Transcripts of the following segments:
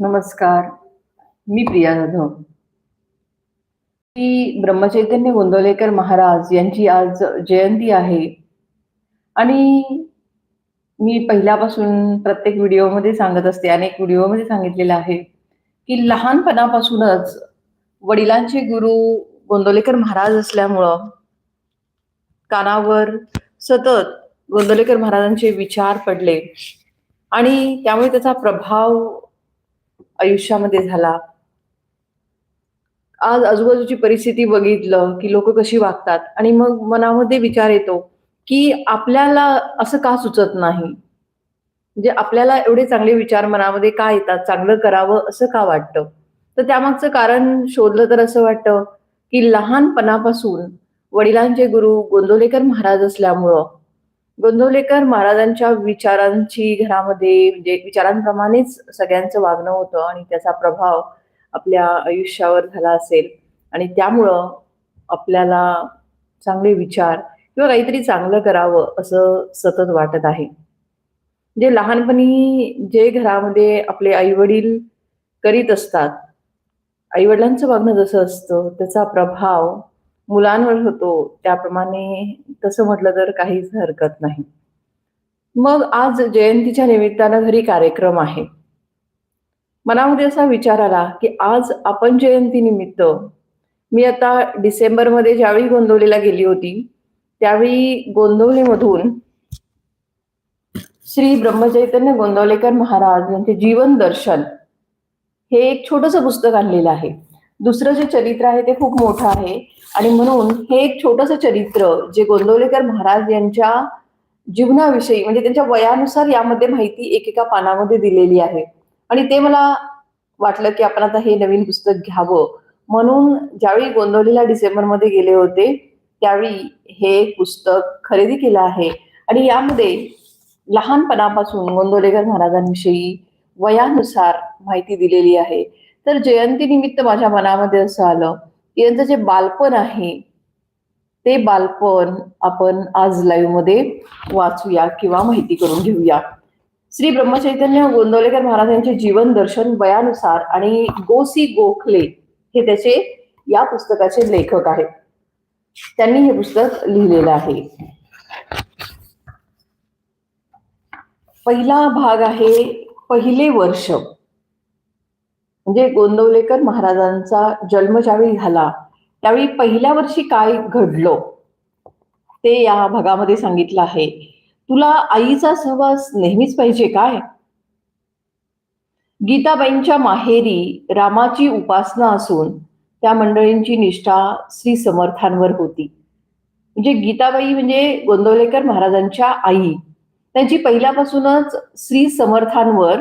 नमस्कार मी प्रिया जाधव. श्री ब्रह्मचैतन्य गोंदवलेकर महाराज यांची आज जयंती आहे. आणि मी पहिल्यापासून प्रत्येक व्हिडिओमध्ये सांगत असते अनेक व्हिडिओमध्ये सांगितलेलं आहे की लहानपणापासूनच वडिलांचे गुरु गोंदवलेकर महाराज असल्यामुळं कानावर सतत गोंदवलेकर महाराजांचे विचार पडले. आणि त्यामुळे त्याचा प्रभाव आयुष्यामध्ये झाला. आज आजूबाजूची परिस्थिती बघितलं की लोक कशी वागतात. आणि मग मनामध्ये विचार येतो की आपल्याला असं का सुचत नाही? म्हणजे आपल्याला एवढे चांगले विचार मनामध्ये का येतात? चांगलं करावं असं का वाटतं? तर त्यामागचं कारण शोधलं तर असं वाटतं की लहानपणापासून वडिलांचे गुरु गोंदवलेकर महाराज असल्यामुळं गोंधवलेकर महाराजांच्या विचारांची घरामध्ये म्हणजे विचारांप्रमाणेच सगळ्यांचं वागणं होतं आणि त्याचा प्रभाव आपल्या आयुष्यावर झाला असेल. आणि त्यामुळं आपल्याला चांगले विचार किंवा काहीतरी चांगलं करावं असं सतत वाटत आहे. जे लहानपणी जे घरामध्ये आपले आई वडील करीत असतात आई वडिलांचं वागणं जसं असतं त्याचा प्रभाव मुलांवर होतो त्याप्रमाणे तसं म्हटलं तर काहीच हरकत नाही. मग आज जयंतीच्या निमित्तानं घरी कार्यक्रम आहे. मनामध्ये असा विचार आला की आज आपण जयंती निमित्त मी आता डिसेंबरमध्ये ज्यावेळी गोंदवलीला गेली होती त्यावेळी गोंदवलीमधून श्री ब्रह्मचैतन्य गोंदवलेकर महाराज यांचे जीवन दर्शन हे एक छोटस पुस्तक आणलेलं आहे. दुसरं जे चरित्र आहे ते खूप मोठं आहे. आणि म्हणून हे एक छोटस चरित्र जे गोंदवलेकर महाराज यांच्या जीवनाविषयी म्हणजे त्यांच्या वयानुसार यामध्ये माहिती एकेका पानामध्ये दिलेली आहे. आणि ते मला वाटलं की आपण आता हे नवीन पुस्तक घ्यावं. म्हणून ज्यावेळी गोंदवलीला डिसेंबरमध्ये गेले होते त्यावेळी हे पुस्तक खरेदी केलं आहे. आणि यामध्ये लहानपणापासून गोंदवलेकर महाराजांविषयी वयानुसार माहिती दिलेली आहे. तर जयंती निमित्त माझ्या मनामध्ये असं आलं की यांचं जे बालपण आहे ते बालपण आपण आज लाईव्हमध्ये वाचूया किंवा माहिती करून घेऊया. श्री ब्रह्मचैतन्य गोंदवलेकर महाराज यांचे जीवन दर्शन वयानुसार आणि गोसी गोखले हे त्याचे या पुस्तकाचे लेखक आहेत. त्यांनी हे पुस्तक लिहिलेलं आहे. पहिला भाग आहे पहिले वर्ष. म्हणजे गोंदवलेकर महाराजांचा जन्म ज्यावेळी झाला त्यावेळी पहिल्या वर्षी काय घडलं? ते या भागामध्ये सांगितलं आहे. तुला आईचा सहवास नेहमीच पाहिजे काय? गीताबाईंच्या माहेरी रामाची उपासना असून त्या मंडळींची निष्ठा श्री समर्थांवर होती. म्हणजे गीताबाई म्हणजे गोंदवलेकर महाराजांच्या आई. त्यांची पहिल्यापासूनच श्री समर्थांवर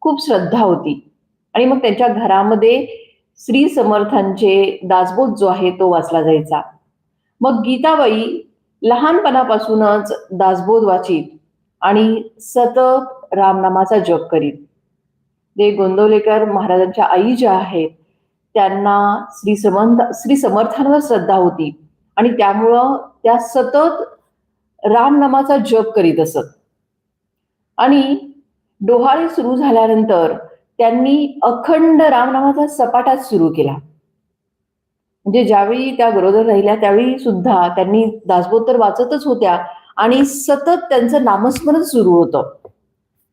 खूप श्रद्धा होती. आणि मग त्यांच्या घरामध्ये श्री समर्थांचे दासबोध जो आहे तो वाचला जायचा. मग गीताबाई लहानपणापासूनच दासबोध वाचित आणि सतत रामनामाचा जप करीत. जे गोंदवलेकर महाराजांच्या आई ज्या आहेत त्यांना श्री समंत श्री समर्थांवर श्रद्धा होती आणि त्यामुळं त्या सतत रामनामाचा जप करीत असत. आणि डोहाळे सुरू झाल्यानंतर त्यांनी अखंड रामनामाचा सपाटाच सुरू केला. म्हणजे ज्यावेळी त्या गरोदर राहिल्या त्यावेळी सुद्धा त्यांनी दासबोध वाचतच होत्या आणि सतत त्यांचं नामस्मरण सुरू होतं.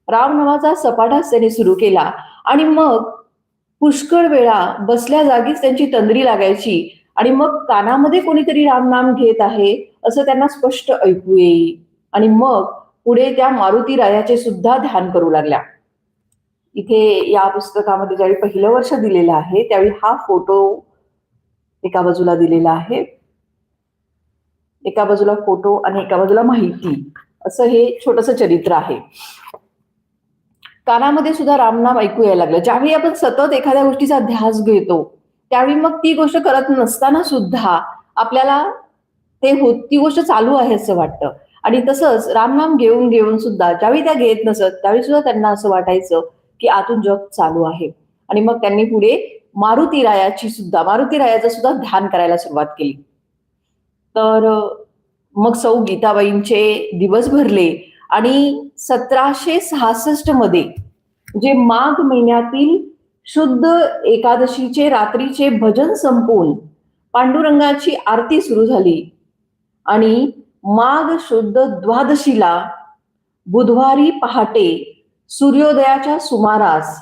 रामनामाचा सपाटाच त्यांनी सुरू केला आणि मग पुष्कळ वेळा बसल्या जागीच त्यांची तंद्री लागायची आणि मग कानामध्ये कोणीतरी रामनाम घेत आहे असं त्यांना स्पष्ट ऐकू येईल आणि मग पुढे त्या मारुती रायाचे सुद्धा ध्यान करू लागल्या. इथे या पुस्तकामध्ये ज्यावेळी पहिलं वर्ष दिलेलं आहे त्यावेळी हा फोटो एका बाजूला दिलेला आहे. एका बाजूला फोटो आणि एका बाजूला माहिती. असं हे छोटस चरित्र आहे. कानामध्ये सुद्धा रामनाम ऐकू यायला लागलं. ज्यावेळी आपण सतत एखाद्या गोष्टीचा ध्यास घेतो त्यावेळी मग ती गोष्ट करत नसताना सुद्धा आपल्याला ते होत ती गोष्ट चालू आहे असं वाटतं. आणि तसंच रामनाम घेऊन घेऊन सुद्धा ज्यावेळी त्या घेत नसत त्यावेळी सुद्धा त्यांना असं वाटायचं की आतून जग चालू आहे. आणि मग त्यांनी पुढे मारुती रायाची सुद्धा मारुती रायाचं सुद्धा ध्यान करायला सुरुवात केली. तर मग सौ गीताबाईंचे दिवस भरले आणि सतराशे सहासष्टमध्ये जे माघ महिन्यातील शुद्ध एकादशीचे रात्रीचे भजन संपून पांडुरंगाची आरती सुरू झाली. आणि माघ शुद्ध द्वादशीला बुधवारी पहाटे सूर्योदयाच्या सुमारास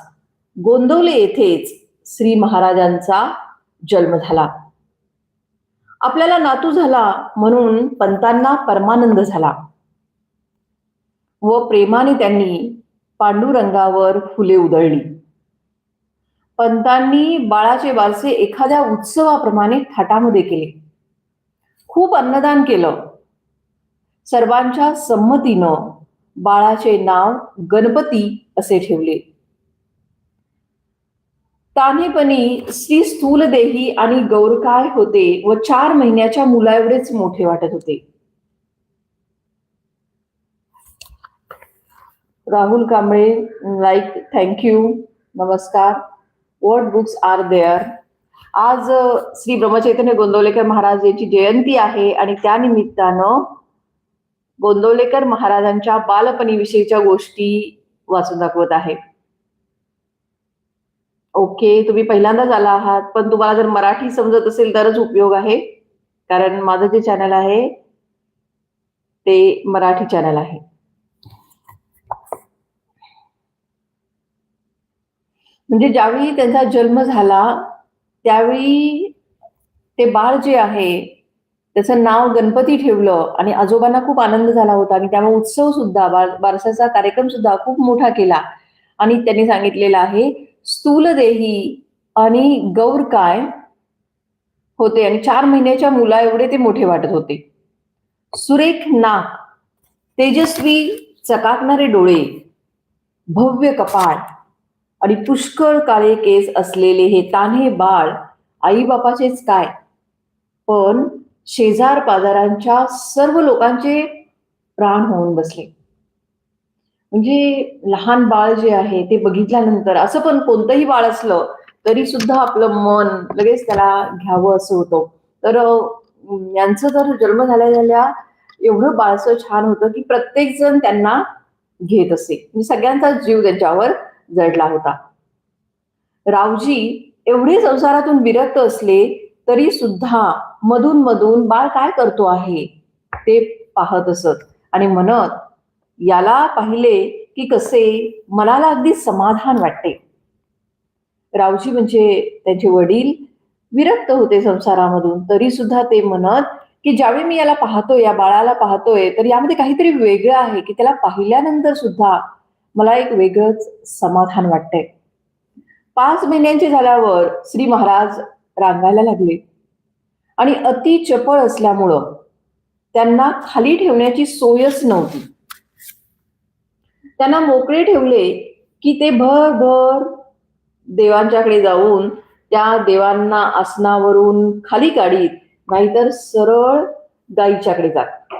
गोंदवले येथेच श्री महाराजांचा जन्म झाला. आपल्याला नातू झाला म्हणून पंतांना परमानंद झाला. व प्रेमाने त्यांनी पांडुरंगावर फुले उधळली. पंतांनी बाळाचे बारसे एखाद्या उत्सवाप्रमाणे थाटामध्ये केले. खूप अन्नदान केलं. सर्वांच्या संमतीनं बाळाचे नाव गणपती असे ठेवले. तानेपणी श्री स्थूलदेही आणि गौरकाय होते व चार महिन्याच्या मुला एवढेच मोठे वाटत होते. Rahul Kamble like thank you नमस्कार. वॉट बुक्स आर देअर आज श्री ब्रह्मचैतन्य गोंदवलेकर महाराज यांची जयंती आहे आणि त्या निमित्तानं गोंदवलेकर महाराजांच्या बालपणीविषयीच्या गोष्टी वाचून दाखवत आहे. ओके तुम्ही पहिल्यांदाच आला आहात पण तुम्हाला जर मराठी समजत असेल तरच उपयोग आहे कारण माझं जे चॅनल आहे ते मराठी चॅनल आहे. म्हणजे ज्यावेळी त्यांचा जन्म झाला त्यावेळी ते बाळ जे आहे त्याचं नाव गणपती ठेवलं आणि आजोबांना खूप आनंद झाला होता. आणि त्यामुळे उत्सव सुद्धा बारसाचा कार्यक्रम सुद्धा खूप मोठा केला. आणि त्यांनी सांगितलेलं आहे स्थूलदेही आणि गौर काय होते आणि चार महिन्याच्या मुला एवढे ते मोठे वाटत होते. सुरेख नाक तेजस्वी चकाकणारे डोळे भव्य कपाळ आणि पुष्कळ काळे केस असलेले हे तान्हे बाळ आई बापाचेच काय? पण शेजार पाजारांच्या सर्व लोकांचे प्राण होऊन बसले. म्हणजे लहान बाळ जे आहे ते बघितल्यानंतर असं पण कोणतंही बाळ असलं तरी सुद्धा आपलं मन लगेच त्याला घ्यावं असं होतं. तर यांचं जर जन्म झाल्या झाल्या एवढं बाळसं छान होतं की प्रत्येक जण त्यांना घेत असे. म्हणजे सगळ्यांचा जीव त्यांच्यावर जडला होता. रावजी एवढे संसारातून विरक्त असले तरी सुद्धा मधून मधून बाळ काय करतो आहे ते पाहत असत. आणि म्हणत याला पाहिले की कसे मनाला अगदी समाधान वाटते. रावजी म्हणजे त्यांचे वडील विरक्त होते संसारामधून. तरी सुद्धा ते म्हणत की ज्यावेळी मी याला पाहतोय या बाळाला पाहतोय तर यामध्ये काहीतरी वेगळं आहे की त्याला पाहिल्यानंतर सुद्धा मला एक वेगळंच समाधान वाटतंय. पाच महिन्यांचे झाल्यावर श्री महाराज रांगायला लागले. आणि अति चपळ असल्यामुळं त्यांना खाली ठेवण्याची सोयच नव्हती. त्यांना मोकळे ठेवले की ते भर भर देवांच्याकडे जाऊन त्या देवांना आसनावरून खाली काढीत नाहीतर सरळ गाईच्याकडे जात.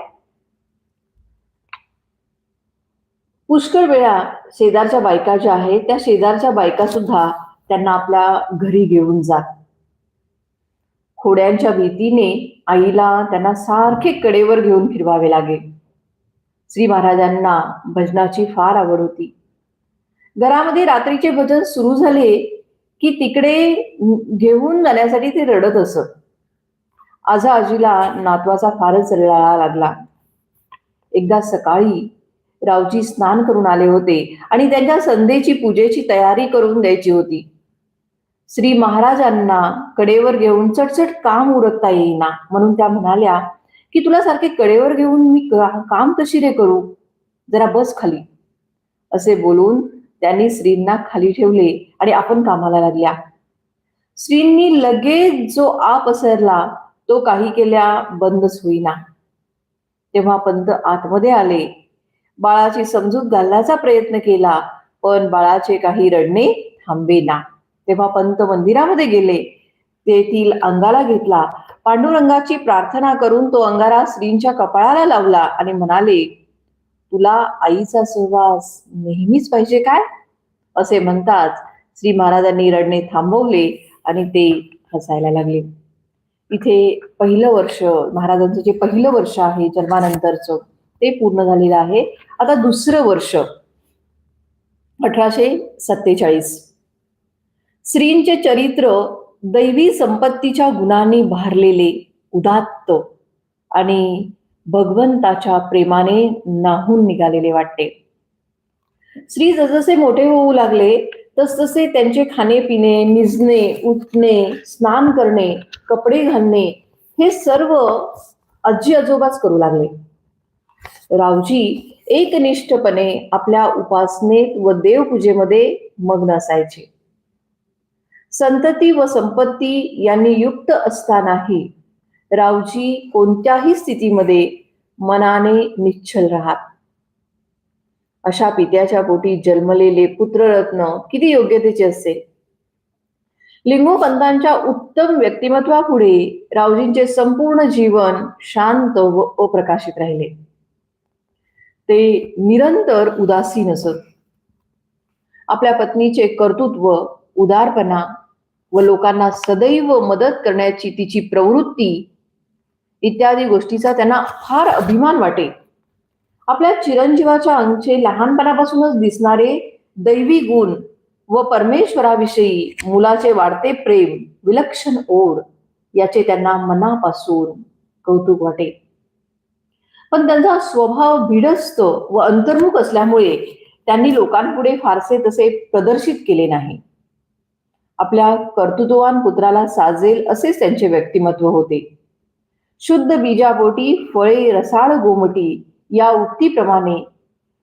पुष्कळ वेळा शेजारच्या बायका ज्या आहेत त्या शेजारच्या बायका सुद्धा त्यांना आपल्या घरी घेऊन जात. खोड्यांच्या भीतीने आईला त्यांना सारखे कडेवर घेऊन फिरवावे लागे. श्री महाराजांना भजनाची फार आवड होती. घरामध्ये रात्रीचे भजन सुरू झाले की तिकडे घेऊन जाण्यासाठी ते रडत असत. आजा आजीला नातवाचा फारच रडाळा लागला. एकदा सकाळी रावजी स्नान करून आले होते आणि त्यांच्या संध्येची पूजेची तयारी करून द्यायची होती. श्री महाराजांना कडेवर घेऊन चटचट काम उरकता येईना. म्हणून त्या म्हणाल्या की तुला सारखे कडेवर घेऊन मी काम कशी रे करू? जरा बस खाली. असे बोलून त्यांनी श्रींना खाली ठेवले आणि आपण कामाला लागल्या. श्रींनी लगेच जो आप पसरला तो काही केल्या बंदच होईना. तेव्हा पंत आतमध्ये आले. बाळाची समजूत घालण्याचा प्रयत्न केला पण बाळाचे काही रडणे थांबेना. तेव्हा पंत मंदिरामध्ये गेले. तेथील अंगाला घेतला. पांडुरंगाची प्रार्थना करून तो अंगारा श्रींच्या कपाळाला लावला आणि म्हणाले तुला आईचा सहवास नेहमीच पाहिजे काय? असे म्हणताच श्री महाराजांनी रडणे थांबवले आणि ते हसायला लागले. इथे पहिलं वर्ष महाराजांचं जे पहिलं वर्ष आहे जन्मानंतरचं ते पूर्ण झालेलं आहे. आता दुसरं वर्ष अठराशे सत्तेचाळीस. स्त्रींचे चरित्र दैवी संपत्तीच्या गुणांनी भारलेले उदात्त आणि भगवंताच्या प्रेमाने नाहून निघालेले वाटते. स्त्री जसजसे मोठे होऊ लागले तसतसे त्यांचे खाणे पिणे निजणे उठणे स्नान करणे कपडे घालणे हे सर्व आजी आजोबाच करू लागले. रावजी एकनिष्ठपणे आपल्या उपासनेत व देवपूजेमध्ये मग्न असायचे. संतती व संपत्ती यांनी युक्त असतानाही रावजी कोणत्याही स्थितीमध्ये मनाने निश्चल राहत. अशा पित्याच्या पोटी जन्मलेले पुत्ररत्न किती योग्यतेचे असते लिंगोपंतांच्या उत्तम व्यक्तिमत्वापुढे रावजींचे संपूर्ण जीवन शांत व अप्रकाशित राहिले. ते निरंतर उदासीन असत. आपल्या पत्नीचे कर्तृत्व उदारपणा व लोकांना सदैव मदत करण्याची तिची प्रवृत्ती इत्यादी गोष्टीचा त्यांना फार अभिमान वाटे. आपल्या चिरंजीवाच्या अंगचे लहानपणापासूनच दिसणारे दैवी गुण व परमेश्वराविषयी मुलाचे वाढते प्रेम विलक्षण ओढ याचे त्यांना मनापासून कौतुक वाटे. पण त्यांचा स्वभाव भिडस्त व अंतर्मुख असल्यामुळे त्यांनी लोकांपुढे फारसे तसे प्रदर्शित केले नाही. आपल्या कर्तृत्ववान पुत्राला साजेल असेच त्यांचे व्यक्तिमत्व होते. शुद्ध बीजापोटी फळे रसाळ गोमटी या उक्तीप्रमाणे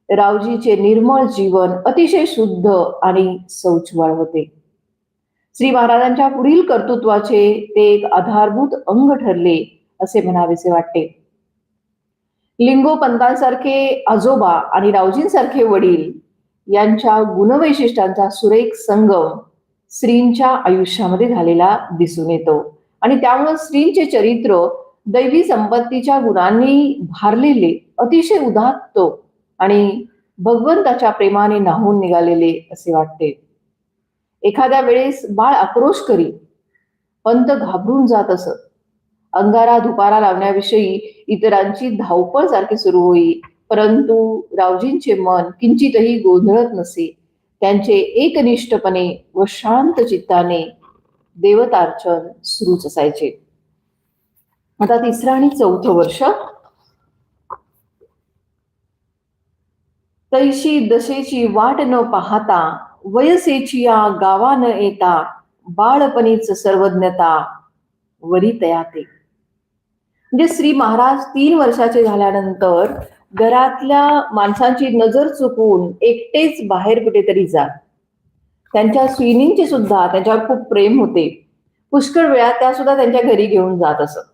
रावजीचे निर्मळ जीवन अतिशय शुद्ध आणि सौचवळ होते. श्री महाराजांच्या पुढील कर्तृत्वाचे ते एक आधारभूत अंग ठरले असे म्हणावेसे वाटते. लिंगो पंतांसारखे आजोबा आणि रावजींसारखे वडील यांच्या गुणवैशिष्ट्यांचा सुरेख संगम स्त्रींच्या आयुष्यामध्ये झालेला दिसून येतो. आणि त्यामुळे स्त्रींचे चरित्र दैवी संपत्तीच्या गुणांनी भारलेले अतिशय उदात्त आणि भगवंताच्या प्रेमाने नाहून निघालेले असे वाटते. एखाद्या वेळेस बाळ आक्रोश करी पंत घाबरून जात असत. अंगारा धुपारा लावण्याविषयी इतरांची धावपळ सारखी सुरू होई परंतु रावजींचे मन किंचितही गोंधळत नसे. त्यांचे एकनिष्ठपणे व शांत चित्ताने देवतार्चन सुरूच असायचे. आता तिसरं आणि चौथं वर्ष. तैशी दशेची वाट न पाहता वयसेची या गावा न येता बाळपणीच सर्वज्ञता वरी तयाते म्हणजे श्री महाराज तीन वर्षाचे झाल्यानंतर घरातल्या माणसांची नजर चुकवून एकटेच बाहेर कुठेतरी जात त्यांच्या स्विनिंगचे सुद्धा त्यांच्यावर खूप प्रेम होते. पुष्कळ वेळा त्या सुद्धा त्यांच्या घरी घेऊन जात असत.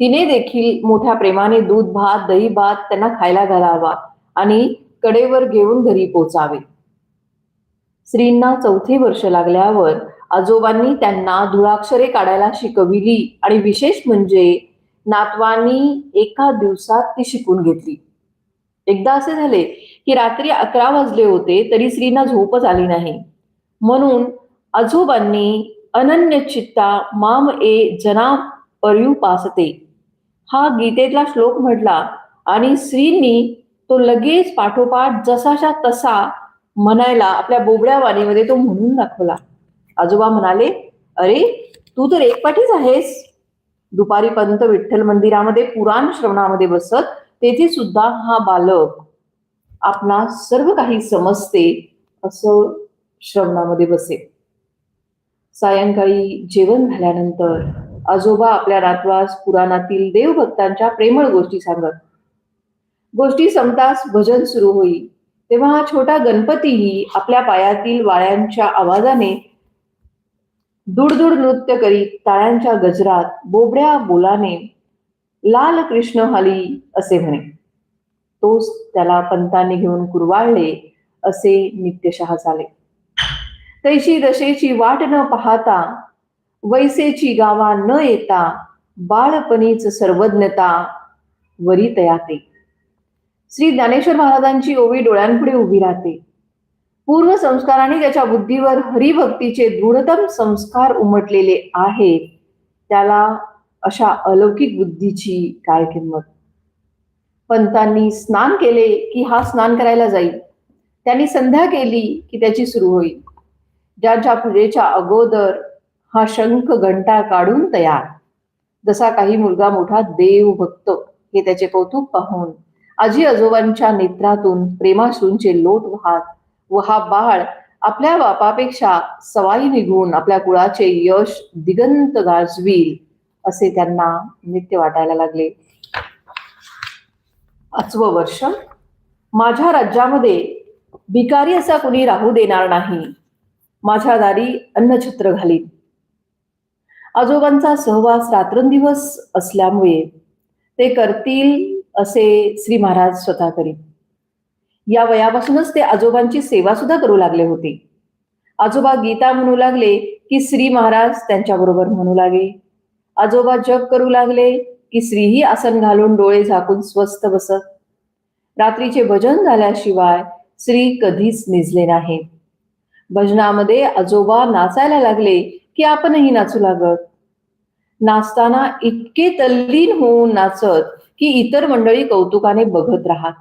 तिने देखील मोठ्या प्रेमाने दूध भात दही भात त्यांना खायला घालावा आणि कडेवर घेऊन घरी पोचावे. स्त्रींना चौथे वर्ष लागल्यावर आजोबांनी त्यांना धुळाक्षरे काढायला शिकविली आणि विशेष म्हणजे नातवांनी एका दिवसात ती शिकून घेतली. एकदा असे झाले की रात्री अकरा वाजले होते तरी स्त्रीना झोपच आली नाही. म्हणून आजोबांनी अनन्य चित्ता माम ए जना पर्युपासते हा गीतेतला श्लोक म्हटला आणि स्त्रींनी तो लगेच पाठोपाठ जसाशा तसा म्हणायला आपल्या बोबड्या वाणीमध्ये तो म्हणून दाखवला. आजोबा म्हणाले अरे तू तर एकपाठीच आहेस. दुपारी पंत विठ्ठल मंदिरामध्ये पुराण श्रवणामध्ये बसत तेथे सुद्धा हा बालक आपणा सर्व काही समजते असं श्रवणामध्ये बसे. सायंकाळी जेवण झाल्यानंतर आजोबा आपल्या रातवास पुराणातील देवभक्तांच्या प्रेमळ गोष्टी सांगत. गोष्टी संपताच भजन सुरू होई. तेव्हा हा छोटा गणपतीही आपल्या पायातील वाळ्यांच्या आवाजाने दुडदुड नृत्य करीत टाळ्यांच्या गजरात बोबड्या बोलाने लाल कृष्ण हाली असे म्हणे. तोच त्याला पंतांनी घेऊन कुरवाळले असे नित्यशः झाले. तैशी दशेची वाट न पाहता वैसेची गावा न येता बाळपणीच सर्वज्ञता वरी तयाते. श्री ज्ञानेश्वर महाराजांची ओवी डोळ्यांपुढे उभी राहते. पूर्व संस्काराने त्याच्या बुद्धीवर हरिभक्तीचे दृढतम संस्कार उमटलेले आहेत. त्याला अशा अलौकिक बुद्धीची काय किंमत? पंतांनी स्नान केले की हा स्नान करायला जाईल. त्यांनी संध्या केली की त्याची सुरू होईल. ज्यांच्या पूजेच्या अगोदर हा शंख घंटा काढून तयार. जसा काही मुलगा मोठा देव भक्त हे त्याचे कौतुक पाहून आजी आजोबांच्या नेत्रातून प्रेमाश्रूंचे लोट वाहत व हा बाळ आपल्या बापापेक्षा सवाई निघून आपल्या कुळाचे यश दिगंत गाजवील असे त्यांना नित्य वाटायला लागले. पाचवं वर्ष. माझ्या राज्यामध्ये भिकारी असा कुणी राहू देणार नाही. माझ्या दारी अन्नछत्र घालीन. आजोबांचा सहवास रात्रंदिवस असल्यामुळे ते करतील असे श्री महाराज स्वतः करीत. या वयापासूनच ते आजोबांची सेवा सुद्धा करू लागले होते. आजोबा गीता म्हणू लागले की श्री महाराज त्यांच्या बरोबर म्हणू लागे. आजोबा जप करू लागले की श्रीही आसन घालून डोळे झाकून स्वस्थ बसत. रात्रीचे भजन झाल्याशिवाय श्री कधीच निजले नाही. भजनामध्ये आजोबा नाचायला लागले की आपणही नाचू लागत. नाचताना इतके तल्लीन होऊन नाचत की इतर मंडळी कौतुकाने बघत राहत.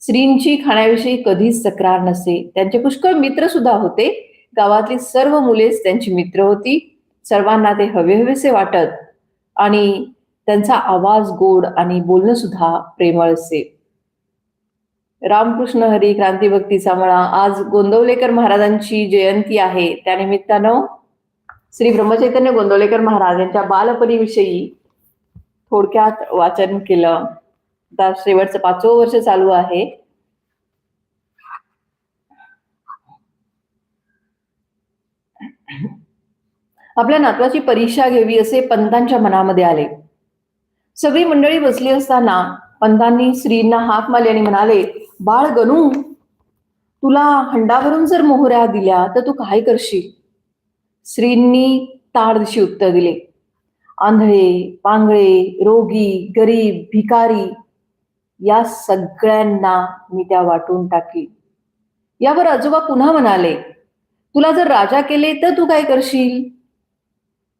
श्रींची खाण्याविषयी कधीच तक्रार नसे. त्यांचे पुष्कळ मित्र सुद्धा होते. गावातली सर्व मुलेच त्यांची मित्र होती. सर्वांना ते हवे हवेसे वाटत आणि त्यांचा आवाज गोड आणि बोलणं सुद्धा प्रेमळ असे. रामकृष्ण हरी क्रांती भक्तीचा मळा. आज गोंदवलेकर महाराजांची जयंती आहे. त्यानिमित्तानं श्री ब्रह्मचैतन्य गोंदवलेकर महाराज यांच्या बालपणीविषयी थोडक्यात वाचन केलं. आता शेवटचं पाचवं वर्ष चालू आहे. आपल्या नातवाची परीक्षा घ्यावी असे पंतांच्या मनामध्ये आले. सगळी मंडळी बसली असताना पंतांनी श्रींना हाक मारली आणि म्हणाले बाळ गणू तुला हंडावरून जर मोहऱ्या दिल्या तर तू काय करशील? श्रींनी ताडदिशी उत्तर दिले आंधळे पांगळे रोगी गरीब भिकारी या सगळ्यांना मी त्या वाटून टाकी यावर आजोबा पुन्हा म्हणाले तुला जर राजा केले तर तू काय करशील?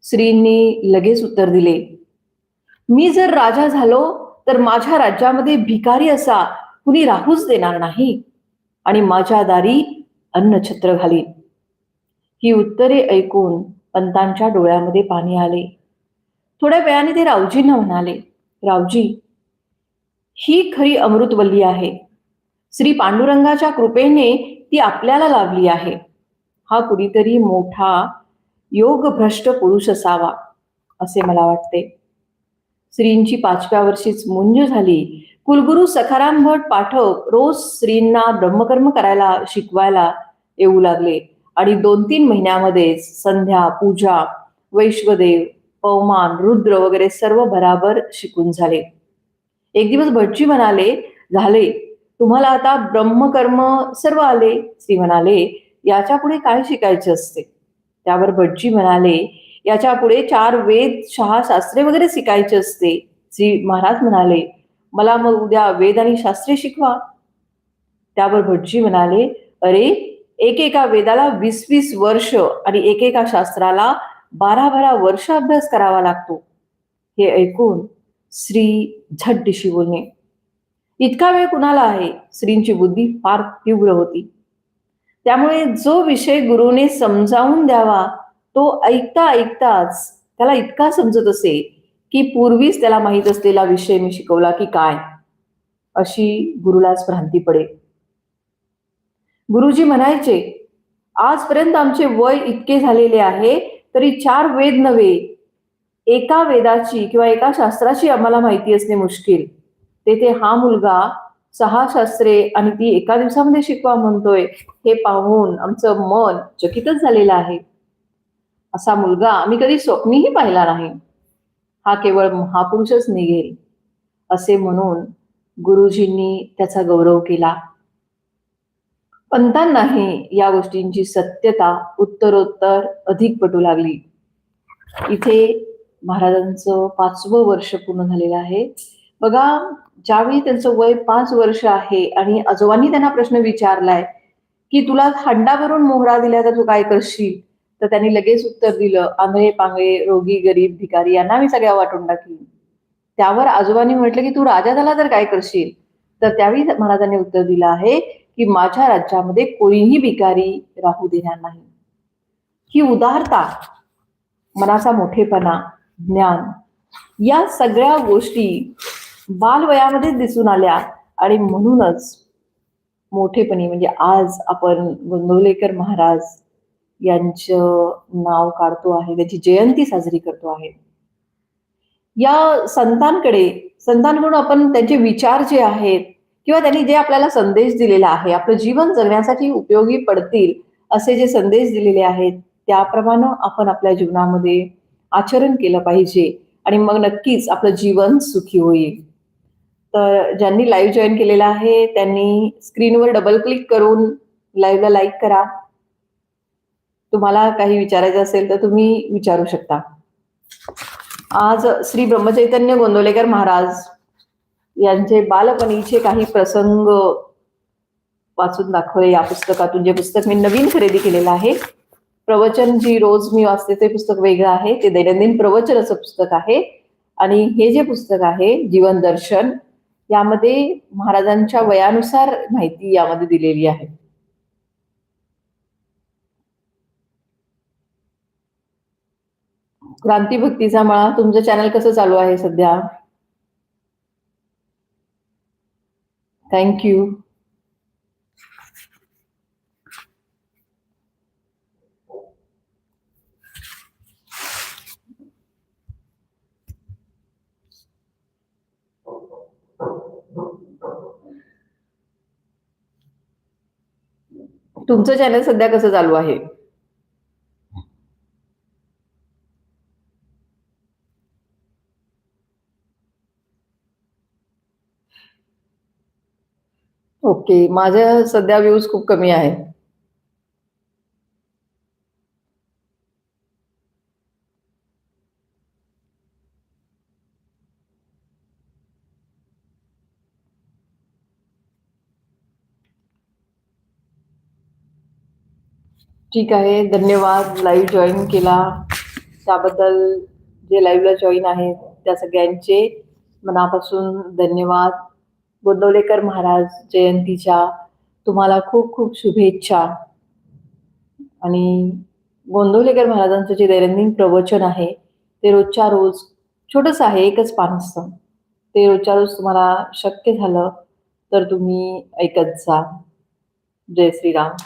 श्रींनी लगेच उत्तर दिले मी जर राजा झालो तर माझ्या राज्यामध्ये भिकारी असा कुणी राहूच देणार नाही आणि माझ्या दारी अन्नछत्र घालीन. ही उत्तरे ऐकून पंतांच्या डोळ्यामध्ये पाणी आले. थोड्या वेळाने ते रावजींना म्हणाले रावजी ही खरी अमृतवल्ली आहे. श्री पांडुरंगाच्या कृपेने ती आपल्याला लाभली आहे. हा कुणीतरी मोठा योगभ्रष्ट पुरुष असावा असे मला वाटते. श्रींची पाचव्या वर्षीच मुंज झाली. कुलगुरू सखाराम भट पाठक रोज श्रींना ब्रह्मकर्म करायला शिकवायला येऊ लागले. आणि दोन तीन महिन्यामध्येच संध्या पूजा वैश्वदेव पवमान रुद्र वगैरे सर्व बराबर शिकून झाले. एक दिवस भटजी म्हणाले झाले. तुम्हाला आता ब्रह्मकर्म सर्व आले. श्री म्हणाले याच्यापुढे काय शिकायचे असते? त्यावर भटजी म्हणाले याच्यापुढे चार वेद शहा शास्त्रे वगैरे शिकायचे असते. श्री महाराज म्हणाले मला मग उद्या वेद आणि शास्त्रे शिकवा. त्यावर भटजी म्हणाले अरे एकेका वेदाला वीस वीस वर्ष आणि एकेका शास्त्राला बारा बारा वर्ष अभ्यास करावा लागतो. हे ऐकून श्री झटदिशी बोलणे. इतका वेळ कुणाला आहे? श्रींची बुद्धी फार तीव्र होती. त्यामुळे जो विषय गुरुने समजावून द्यावा तो ऐकता ऐकताच त्याला इतका समजत असे की पूर्वीच त्याला माहीत असलेला विषय मी शिकवला की काय? अशी गुरुलाच भ्रांती पडे गुरुजी म्हणायचे आजपर्यंत आमचे वय इतके झालेले आहे तरी चार वेद नव्हे एका वेदाची किंवा एका शास्त्राची आम्हाला माहिती असणे मुश्किल. तेथे हा मुलगा सहा शास्त्रे आणि ती एका दिवसामध्ये शिकवा म्हणतोय हे पाहून आमचं मन चकितच झालेलं आहे. असा मुलगा आम्ही कधी स्वप्नीही पाहिला नाही. हा केवळ महापुरुषच निघेल असे म्हणून गुरुजींनी त्याचा गौरव केला. पंतांनाही या गोष्टींची सत्यता उत्तरोत्तर अधिक पटू लागली. इथे महाराजांचं पाचवं वर्ष पूर्ण झालेलं आहे. बघा ज्यावेळी त्यांचं वय पाच वर्ष आहे आणि आजोबांनी त्यांना प्रश्न विचारलाय की तुला हंडा भरून मोहरा दिला तर तू काय करशील? तर त्यांनी लगेच उत्तर दिलं आंधळे पांगळे रोगी गरीब भिकारी यांना मी सगळ्या वाटून टाकली त्यावर आजोबांनी म्हटलं की तू राजा झाला तर काय करशील? तर त्यावेळी महाराजांनी उत्तर दिलं आहे की माझ्या राज्यामध्ये कोणीही भिकारी राहू देणार नाही. ही उदारता मनाचा मोठेपणा ज्ञान. या सगळ्या गोष्टी बालवयामध्ये दिसून आल्या आणि म्हणूनच मोठेपणी म्हणजे आज आपण गोंदवलेकर महाराज यांचं नाव काढतो आहे त्याची जयंती साजरी करतो आहे. या संतांकडे संतांकडून आपण त्यांचे विचार जे आहेत किंवा त्यांनी जे आपल्याला संदेश दिलेला आहे आपलं जीवन जगण्यासाठी उपयोगी पडतील असे जे संदेश दिलेले आहेत त्याप्रमाणे आपण आपल्या जीवनामध्ये आचरण केलं पाहिजे आणि मग नक्कीच आपलं जीवन सुखी होईल. तर ज्यांनी लाईव्ह जॉईन केलेला आहे त्यांनी स्क्रीनवर डबल क्लिक करून लाईव्हला लाईक करा. तुम्हाला काही विचारायचं असेल तर तुम्ही विचारू शकता. आज श्री ब्रह्मचैतन्य गोंदवलेकर महाराज यांचे बालपणीचे काही प्रसंग वाचून दाखवले या पुस्तकातून. जे पुस्तक मी नवीन खरेदी केलेलं आहे प्रवचन जी रोज मी वाचते ते पुस्तक वेगळं आहे. ते दैनंदिन प्रवचन असं पुस्तक आहे. आणि हे जे पुस्तक आहे जीवन दर्शन यामध्ये महाराजांच्या वयानुसार माहिती यामध्ये दिलेली आहे. क्रांती भक्तीचा मळा तुमचं चॅनल कसं चालू आहे सध्या? थँक्यू तुमचं चॅनल सध्या कसं चालू आहे? ओके माझ्या सध्या व्ह्यूज खूप कमी आहे. ठीक आहे धन्यवाद. लाईव्ह जॉईन केला. त्याबद्दल जे लाईव्हला जॉईन आहेत त्या सगळ्यांचे मनापासून धन्यवाद. गोंदवलेकर महाराज जयंतीच्या तुम्हाला खूप खूप शुभेच्छा. आणि गोंदवलेकर महाराजांचं जे दैनंदिन प्रवचन आहे ते रोजच्या रोज छोटंसं आहे एकच पान असतं ते रोजच्या रोज तुम्हाला शक्य झालं तर तुम्ही ऐकत जा. जय श्रीराम.